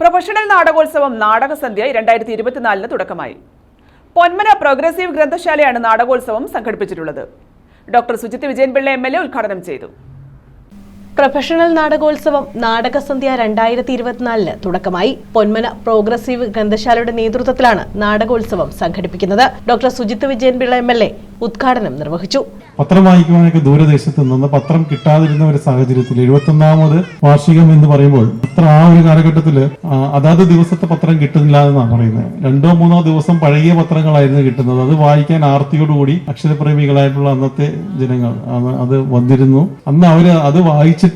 Professional നാടകോത്സവം നാടകസന്ധ്യ രണ്ടായിരത്തി ഇരുപത്തിനാലിന് തുടക്കമായി. പൊന്മന പ്രോഗ്രസീവ് ഗ്രന്ഥശാലയാണ് നാടകോത്സവം സംഘടിപ്പിച്ചിട്ടുള്ളത്. Doctor Sujith Vijayanpillai M L A ഉദ്ഘാടനം ചെയ്തു. പ്രൊഫഷണൽ നാടകോത്സവം നാടകസന്ധ്യ രണ്ടായിരത്തി ഇരുപത്തിനാലിന് തുടക്കമായി. പൊന്മന പ്രോഗ്രസീവ് ഗ്രന്ഥശാലയുടെ നേതൃത്വത്തിലാണ് നാടകോത്സവം സംഘടിപ്പിക്കുന്നത്. Doctor Sujith Vijayanpillai M L A ഉദ്ഘാടനം നിർവഹിച്ചു. പത്രം വായിക്കുവാനൊക്കെ ദൂരദേശത്ത് നിന്ന് പത്രം കിട്ടാതിരുന്ന ഒരു സാഹചര്യത്തിൽ എഴുപത്തൊന്നാമത് വാർഷികം എന്ന് പറയുമ്പോൾ അത്ര ആ ഒരു കാലഘട്ടത്തിൽ അതാത് ദിവസത്തെ പത്രം കിട്ടുന്നില്ല എന്നാണ് പറയുന്നത്. രണ്ടോ മൂന്നോ ദിവസം പഴകിയ പത്രങ്ങളായിരുന്നു കിട്ടുന്നത്. അത് വായിക്കാൻ ആർത്തിയോടുകൂടി അക്ഷരപ്രേമികളായിട്ടുള്ള അന്നത്തെ ജനങ്ങൾ അത് വന്നിരുന്നു. അന്ന് അവർ അത് വായിച്ചിട്ട്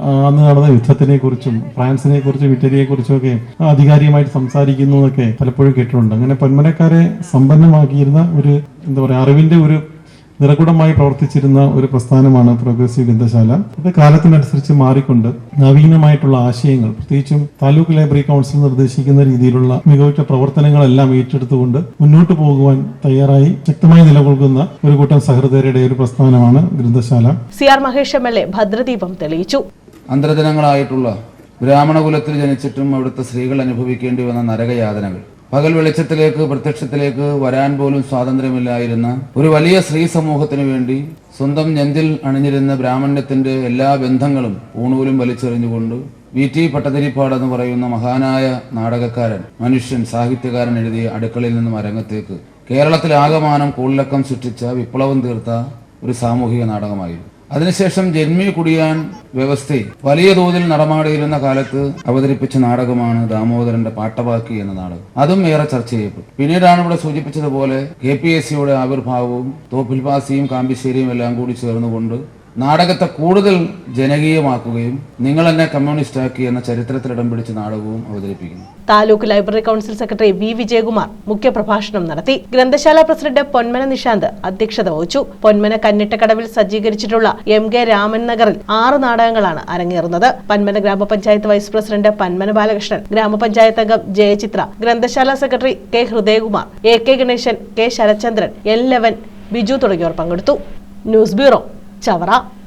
ആ, അന്ന് നടന്ന യുദ്ധത്തിനെ കുറിച്ചും ഫ്രാൻസിനെ കുറിച്ചും ഇറ്റലിയെ കുറിച്ചും ഒക്കെ ആധികാരികമായിട്ട് സംസാരിക്കുന്നു എന്നൊക്കെ പലപ്പോഴും കേട്ടിട്ടുണ്ട്. അങ്ങനെ പൊന്മനക്കാരെ സമ്പന്നമാക്കിയിരുന്ന ഒരു എന്താ പറയാ അറിവിന്റെ ഒരു നിറകുടമായി പ്രവർത്തിച്ചിരുന്ന ഒരു പ്രസ്ഥാനമാണ് പ്രോഗ്രസീവ് ഗ്രന്ഥശാല. അത് കാലത്തിനനുസരിച്ച് മാറിക്കൊണ്ട് നവീനമായിട്ടുള്ള ആശയങ്ങൾ പ്രത്യേകിച്ചും താലൂക്ക് ലൈബ്രറി കൗൺസിൽ നിർദ്ദേശിക്കുന്ന രീതിയിലുള്ള മികവുറ്റ പ്രവർത്തനങ്ങളെല്ലാം ഏറ്റെടുത്തുകൊണ്ട് മുന്നോട്ട് പോകുവാൻ തയ്യാറായി ശക്തമായി നിലകൊള്ളുന്ന ഒരു കൂട്ടം സഹൃദയരുടെ ഒരു പ്രസ്ഥാനമാണ് ഗ്രന്ഥശാല. C R Mahesh M L A ഭദ്രദീപം തെളിയിച്ചു. അന്തർജനങ്ങളായിട്ടുള്ള ബ്രാഹ്മണകുലത്തിൽ ജനിച്ചിട്ടും അവിടുത്തെ സ്ത്രീകൾ അനുഭവിക്കേണ്ടി വന്ന നരകയാതനകൾ. പകൽ വെളിച്ചത്തിലേക്ക് പ്രത്യക്ഷത്തിലേക്ക് വരാൻ പോലും സ്വാതന്ത്ര്യമില്ലായിരുന്ന ഒരു വലിയ സ്ത്രീ സമൂഹത്തിനു വേണ്ടി സ്വന്തം നെഞ്ചിൽ അണിഞ്ഞിരുന്ന ബ്രാഹ്മണ്യത്തിന്റെ എല്ലാ ബന്ധങ്ങളും ഊണൂലും വലിച്ചെറിഞ്ഞുകൊണ്ട് വി ടി പട്ടതിരിപ്പാട് എന്ന് പറയുന്ന മഹാനായ നാടകക്കാരൻ മനുഷ്യൻ സാഹിത്യകാരൻ എഴുതിയ അടുക്കളയിൽ നിന്നും അരങ്ങത്തേക്ക് കേരളത്തിലാകമാനം കൂളിലക്കം സൃഷ്ടിച്ച വിപ്ലവം തീർത്ത ഒരു സാമൂഹിക നാടകമായിരുന്നു. അതിനുശേഷം ജന്മി കുടിയാൻ വ്യവസ്ഥയിൽ വലിയ തോതിൽ നടമാടിയിരുന്ന കാലത്ത് അവതരിപ്പിച്ച നാടകമാണ് ദാമോദരന്റെ പാട്ടബാക്കി എന്ന നാടകം. അതും ഏറെ ചർച്ച ചെയ്യപ്പെട്ടു. പിന്നീടാണ് ഇവിടെ സൂചിപ്പിച്ചതുപോലെ കെ പി എസ് സിയുടെ ആവിർഭാവവും തോപ്പിൽപാസിയും കാമ്പിശ്ശേരിയും എല്ലാം കൂടി ചേർന്നുകൊണ്ട് നാടകത്തെ കൂടുതൽ ജനകീയമാക്കുകയും നിങ്ങൾ എന്നെ കമ്മ്യൂണിസ്റ്റാക്കി എന്ന ചരിത്രത്തിൽ ഇടം പിടിച്ച നാടകവും അവതരിപ്പിക്കുന്നു. Taluk library council secretary V Vijayakumar മുഖ്യപ്രഭാഷണം നടത്തി. ഗ്രന്ഥശാല പ്രസിഡന്റ് പൊന്മന നിശാന്ത് അധ്യക്ഷത വഹിച്ചു. പൊന്മന കന്നിട്ടക്കടവിൽ സജ്ജീകരിച്ചിട്ടുള്ള എം കെ രാമൻ നഗറിൽ ആറ് നാടകങ്ങളാണ് അരങ്ങേറുന്നത്. പന്മന ഗ്രാമപഞ്ചായത്ത് വൈസ് പ്രസിഡന്റ് പന്മന ബാലകൃഷ്ണൻ ഗ്രാമപഞ്ചായത്ത് അംഗം ജയചിത്ര ഗ്രന്ഥശാല secretary K Hridayakumar A K Ganeshan K Sarachandran L ലെവൻ ബിജു തുടങ്ങിയവർ പങ്കെടുത്തു. News bureau Chavara.